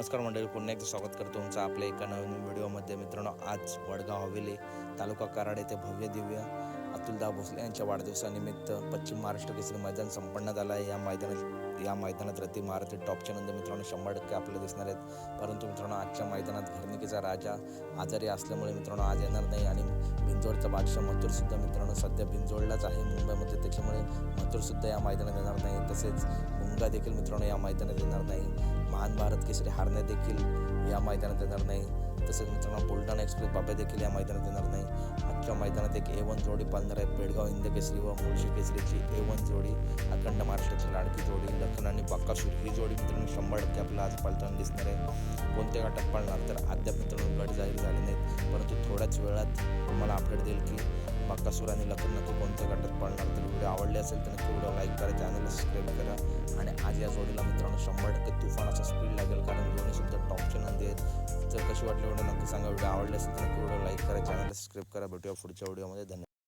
नमस्कार मंडळी पुन्हा एकदा स्वागत करतो तुमचं आपल्या एका नवीन व्हिडिओमध्ये. मित्रांनो आज वडगाव हवेली तालुका कराड येथे भव्य दिव्य अतुलदा भोसले यांच्या वाढदिवसानिमित्त पश्चिम महाराष्ट्र केसरी मैदान संपन्न झालं आहे. या मैदानात या मैदानात रती महारथी टॉपचे नंद मित्रांनो शंभर टक्के आपल्याला दिसणार आहेत. परंतु मित्रांनो आजच्या मैदानात घरणिकेचा राजा आजारी असल्यामुळे मित्रांनो आज येणार नाही आणि बिंजोडचा बादशाह मथुरसुद्धा मित्रांनो सध्या बिंजोडलाच आहे. मुंबईमध्ये त्याच्यामुळे मथुरसुद्धा या मैदानात येणार नाही. तसेच मुंगा देखील मित्रांनो या मैदानात येणार नाही. आणि भारत केसरी हारणे देखील या मैदानात येणार नाही. तसेच मित्रांनो बुलढाणा एक्सप्रेस बाबे देखील या मैदानात येणार नाही. आजच्या मैदानात एक ए वन जोडी पालणार आहे. पेडगाव हिंद केसरी व मुळशी केसरीची ए वन जोडी अखंड महाराष्ट्राची लाडकी जोडी लखन आणि बाकासूर ही जोडी मित्रांनो शंभर टक्के आपल्याला आज पाळताना दिसणार आहे. कोणत्या गटात पाळणार तर अद्याप मित्रांनो गट जाहीर झाले नाहीत. परंतु थोड्याच वेळात तुम्हाला अपडेट देईल की बाकासूर आणि लखन नक्की कोणत्या गटात पाळणार. तर व्हिडिओ आवडले असेल तर नक्की व्हिडिओ लाईक करा चॅनलला सबस्क्राईब करा. आणि आज या जोडीला मित्रांनो शंभर कशी वाटली? व्हिडिओ नक्की सांगा. व्हिडिओ आवडले असेल तर नक्की व्हिडिओ लाईक करा. चॅनलला सबस्क्राईब करा. भेटूया पुढच्या व्हिडिओमध्ये धन्यवाद.